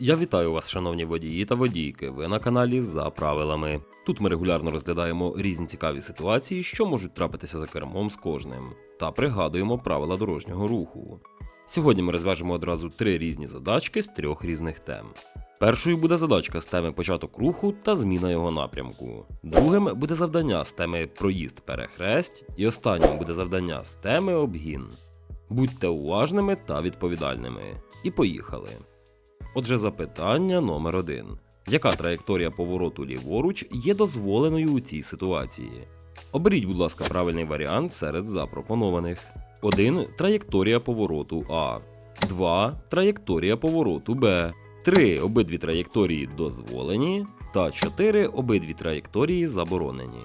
Я вітаю вас, шановні водії та водійки. Ви на каналі за правилами. Тут ми регулярно розглядаємо різні цікаві ситуації, що можуть трапитися за кермом з кожним, та пригадуємо правила дорожнього руху. Сьогодні ми розв'яжемо одразу три різні задачки з трьох різних тем. Першою буде задачка з теми початок руху та зміна його напрямку. Другим буде завдання з теми проїзд перехресть, і останнім буде завдання з теми обгін. Будьте уважними та відповідальними. І поїхали. Отже, запитання номер один. Яка траєкторія повороту ліворуч є дозволеною у цій ситуації? Оберіть, будь ласка, правильний варіант серед запропонованих. 1. Траєкторія повороту А. 2. Траєкторія повороту Б. 3. Обидві траєкторії дозволені. Та 4. Обидві траєкторії заборонені.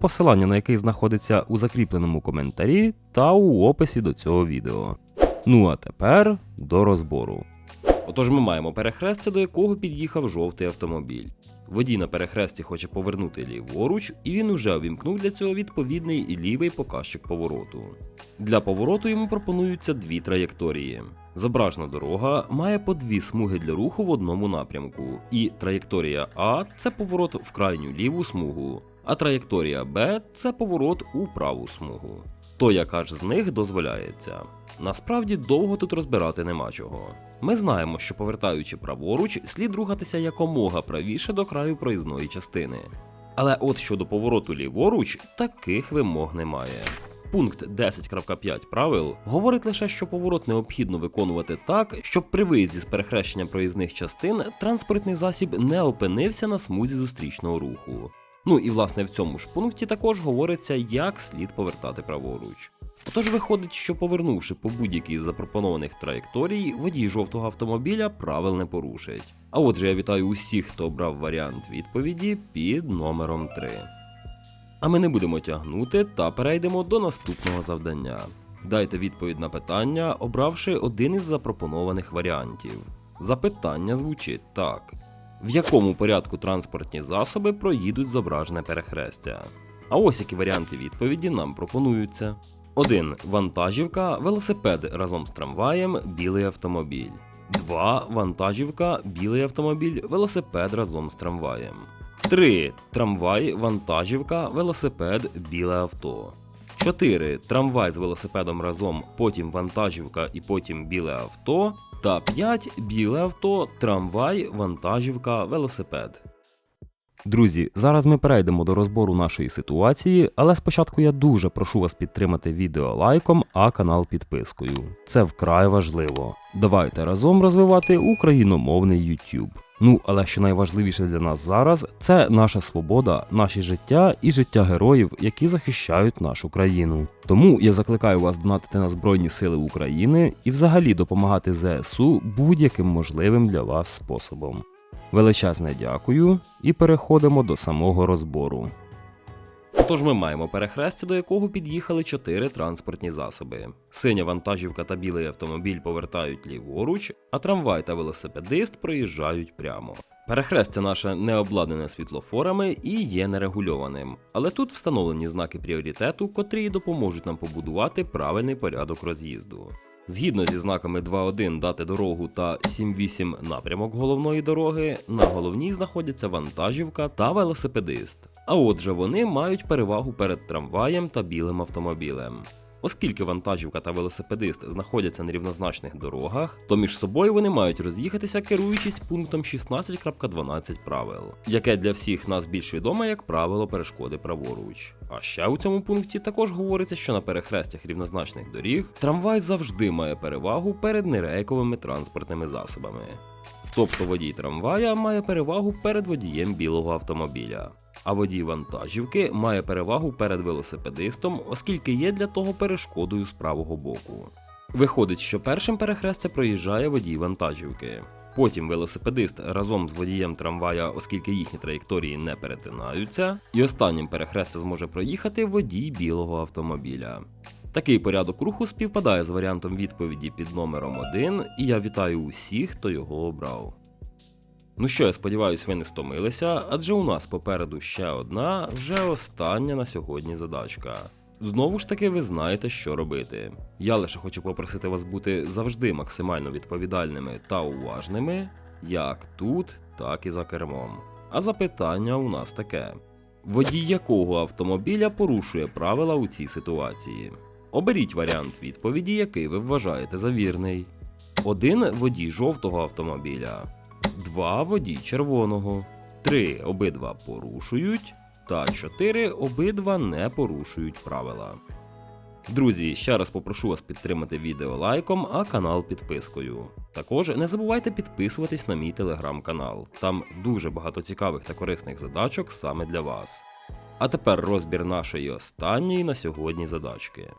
посилання на який знаходиться у закріпленому коментарі та у описі до цього відео. Ну а тепер до розбору. Отож, ми маємо перехрестя, до якого під'їхав жовтий автомобіль. Водій на перехресті хоче повернути ліворуч, і він уже увімкнув для цього відповідний і лівий показчик повороту. Для повороту йому пропонуються дві траєкторії. Зображена дорога має по дві смуги для руху в одному напрямку, і траєкторія А це поворот в крайню ліву смугу, а траєкторія Б це поворот у праву смугу. То яка ж з них дозволяється? Насправді довго тут розбирати нема чого. Ми знаємо, що повертаючи праворуч, слід рухатися якомога правіше до краю проїзної частини. Але от щодо повороту ліворуч, таких вимог немає. Пункт 10.5 правил говорить лише, що поворот необхідно виконувати так, щоб при виїзді з перехрещення проїзних частин транспортний засіб не опинився на смузі зустрічного руху. Ну і власне в цьому ж пункті також говориться, як слід повертати праворуч. Отож виходить, що повернувши по будь-якій з запропонованих траєкторій, водій жовтого автомобіля правил не порушить. А отже, я вітаю усіх, хто обрав варіант відповіді під номером 3. А ми не будемо тягнути та перейдемо до наступного завдання. Дайте відповідь на питання, обравши один із запропонованих варіантів. Запитання звучить так: в якому порядку транспортні засоби проїдуть зображене перехрестя? А ось які варіанти відповіді нам пропонуються. 1. Вантажівка, велосипед разом з трамваєм, білий автомобіль. 2. Вантажівка, білий автомобіль, велосипед разом з трамваєм. 3. Трамвай, вантажівка, велосипед, біле авто. 4. Трамвай з велосипедом разом, потім вантажівка і потім біле авто. Та 5. Біле авто, трамвай, вантажівка, велосипед. Друзі, зараз ми перейдемо до розбору нашої ситуації, але спочатку я дуже прошу вас підтримати відео лайком, а канал підпискою. Це вкрай важливо. Давайте разом розвивати україномовний YouTube. Ну, але що найважливіше для нас зараз, це наша свобода, наші життя і життя героїв, які захищають нашу країну. Тому я закликаю вас донатити на Збройні Сили України і взагалі допомагати ЗСУ будь-яким можливим для вас способом. Величезне дякую і переходимо до самого розбору. Отож, ми маємо перехрестя, до якого під'їхали чотири транспортні засоби. Синя вантажівка та білий автомобіль повертають ліворуч, а трамвай та велосипедист проїжджають прямо. Перехрестя наше не обладнане світлофорами і є нерегульованим, але тут встановлені знаки пріоритету, котрі допоможуть нам побудувати правильний порядок роз'їзду. Згідно зі знаками 2.1 дати дорогу та 7.8 напрямок головної дороги, на головній знаходяться вантажівка та велосипедист. А отже, вони мають перевагу перед трамваєм та білим автомобілем. Оскільки вантажівка та велосипедист знаходяться на рівнозначних дорогах, то між собою вони мають роз'їхатися, керуючись пунктом 16.12 правил, яке для всіх нас більш відоме як правило перешкоди праворуч. А ще у цьому пункті також говориться, що на перехрестях рівнозначних доріг трамвай завжди має перевагу перед нерейковими транспортними засобами. Тобто водій трамвая має перевагу перед водієм білого автомобіля. А водій вантажівки має перевагу перед велосипедистом, оскільки є для того перешкодою з правого боку. Виходить, що першим перехрестя проїжджає водій вантажівки. Потім велосипедист разом з водієм трамвая, оскільки їхні траєкторії не перетинаються. І останнім перехрестя зможе проїхати водій білого автомобіля. Такий порядок руху співпадає з варіантом відповіді під номером 1, і я вітаю усіх, хто його обрав. Ну що, я сподіваюся, ви не стомилися, адже у нас попереду ще одна, вже остання на сьогодні задачка. Знову ж таки, ви знаєте, що робити. Я лише хочу попросити вас бути завжди максимально відповідальними та уважними, як тут, так і за кермом. А запитання у нас таке: водій якого автомобіля порушує правила у цій ситуації? Оберіть варіант відповіді, який ви вважаєте за вірний. Один водій жовтого автомобіля, два водій червоного, три обидва порушують, та 4 обидва не порушують правила. Друзі, ще раз попрошу вас підтримати відео лайком, а канал підпискою. Також не забувайте підписуватись на мій телеграм-канал. Там дуже багато цікавих та корисних задачок саме для вас. А тепер розбір нашої останньої на сьогодні задачки.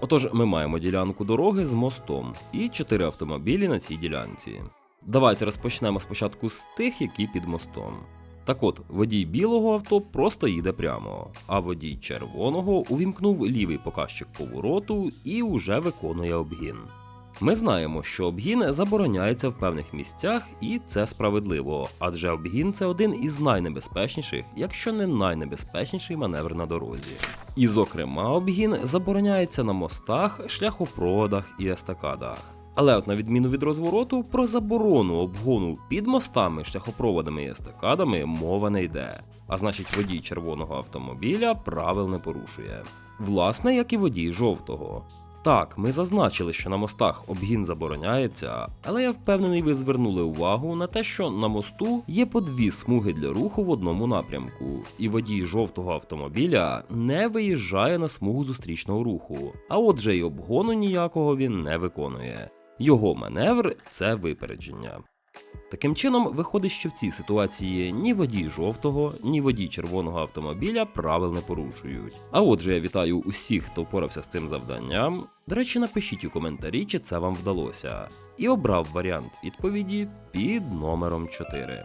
Отож, ми маємо ділянку дороги з мостом і 4 автомобілі на цій ділянці. Давайте розпочнемо спочатку з тих, які під мостом. Так от, водій білого авто просто їде прямо, а водій червоного увімкнув лівий показчик повороту і уже виконує обгін. Ми знаємо, що обгін забороняється в певних місцях, і це справедливо, адже обгін це один із найнебезпечніших, якщо не найнебезпечніший маневр на дорозі. І, зокрема, обгін забороняється на мостах, шляхопроводах і естакадах. Але от на відміну від розвороту, про заборону обгону під мостами, шляхопроводами і естакадами мова не йде. А значить, водій червоного автомобіля правил не порушує. Власне, як і водій жовтого. Так, ми зазначили, що на мостах обгін забороняється, але я впевнений, ви звернули увагу на те, що на мосту є по дві смуги для руху в одному напрямку, і водій жовтого автомобіля не виїжджає на смугу зустрічного руху, а отже, й обгону ніякого він не виконує. Його маневр це випередження. Таким чином, виходить, що в цій ситуації ні водій жовтого, ні водій червоного автомобіля правил не порушують. А отже, я вітаю усіх, хто впорався з цим завданням. До речі, напишіть у коментарі, чи це вам вдалося, і обрав варіант відповіді під номером 4.